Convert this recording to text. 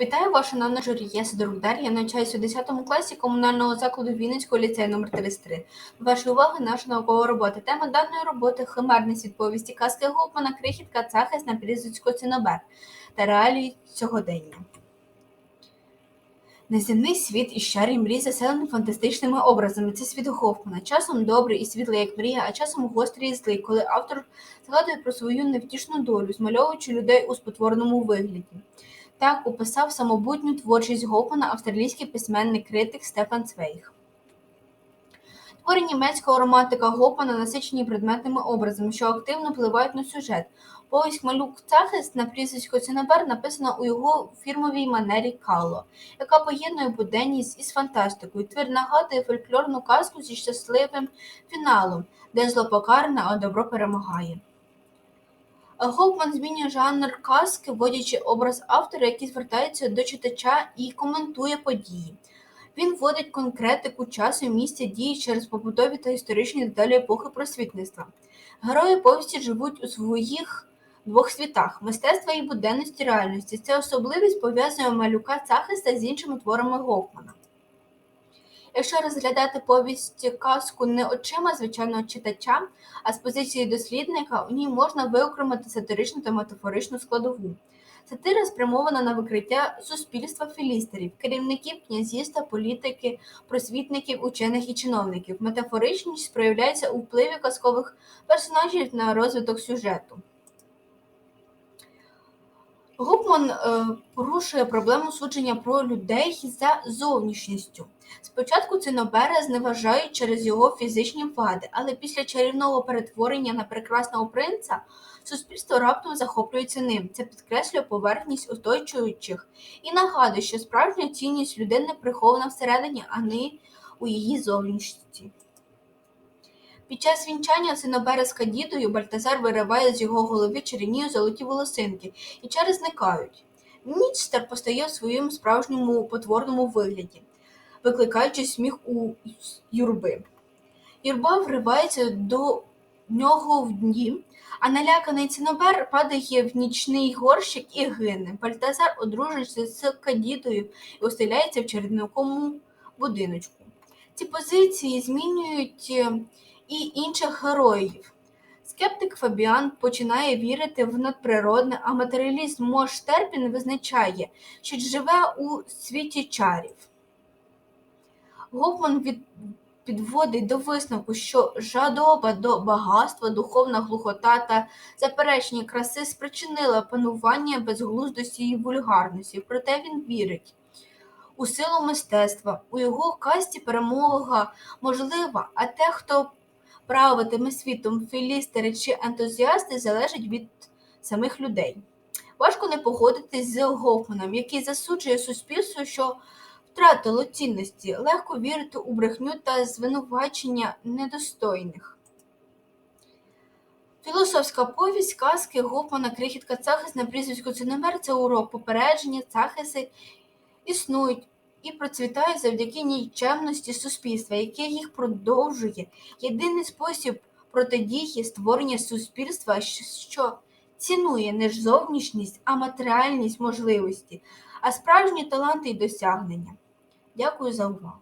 Вітаю вас, шановна журі. Я Сидорук Дар'я, я навчаюся у 10 класі комунального закладу Вінницького ліцею номер 33. До вашої уваги наша наукова робота. Тема даної роботи химерний світ повісті казки Гофмана, крихітка, цахис на прізвисько Цинобер та реалії сьогодення. Неземний світ із шарі мрій заселений фантастичними образами. Це світ Гофмана. Часом добрий і світлий, як мрія, а часом гострий і злий, коли автор згадує про свою невтішну долю, змальовуючи людей у спотвореному вигляді. Так описав самобутню творчість Гофмана австралійський письменник критик Стефан Цвейг. Твори німецького романтика Гофмана насичені предметними образами, що активно впливають на сюжет. Повість Малюк Цахист на прізвисько Цинабер написана у його фірмовій манері Кало, яка поєднує буденність із фантастикою. Твір нагадує фольклорну казку зі щасливим фіналом, де зло покаране, а добро перемагає. Гофман змінює жанр казки, вводячи образ автора, який звертається до читача і коментує події. Він вводить конкретику часу, і місця дії через побутові та історичні деталі епохи просвітництва. Герої повісті живуть у своїх двох світах мистецтва і буденності реальності. Ця особливість пов'язує малюка Цахиста з іншими творами Гофмана. Якщо розглядати повість казку не очима звичайного читача, а з позиції дослідника, у ній можна виокремити сатиричну та метафоричну складову. Сатира спрямована на викриття суспільства філістерів, керівників князівства, політики, просвітників, учених і чиновників. Метафоричність проявляється у впливі казкових персонажів на розвиток сюжету. Гупман е, порушує проблему судження про людей за зовнішністю. Спочатку Цинобера зневажають через його фізичні вади, але після чарівного перетворення на прекрасного принца суспільство раптом захоплюється ним. Це підкреслює поверхність оточуючих і нагадує, що справжня цінність людини прихована всередині, а не у її зовнішності. Під час вінчання Цинобера з Кадідою Бальтазар вириває з його голови чарівні золоті волосинки і чари зникають. Нічстер постає в своєму справжньому потворному вигляді, викликаючи сміх у юрби. Юрба вривається до нього в дні, а наляканий Цинобер падає в нічний горщик і гине. Бальтазар одружується з Кадідою і оселяється в чередникому будиночку. Ці позиції змінюють е, і інших героїв. Скептик Фабіан починає вірити в надприродне, а матеріаліст Мош Терпін визначає, що живе у світі чарів. Гофман від... підводить до висновку, що жадоба до багатства, духовна глухота та заперечення краси спричинила панування безглуздості і вульгарності, проте він вірить. У силу мистецтва, у його касті перемога можлива, а те, хто правитиме світом філістери чи ентузіасти залежить від самих людей. Важко не погодитись з Гофманом, який засуджує суспільство, що втратило цінності, легко вірити у брехню та звинувачення недостойних. Філософська повість казки Гофмана Крихітка Цахис на прізвиську Циномер це урок попередження, цахиси існують і процвітають завдяки нікчемності суспільства, яке їх продовжує. Єдиний спосіб протидії створення суспільства, що цінує не ж зовнішність, а матеріальність можливості, а справжні таланти й досягнення. Дякую за увагу.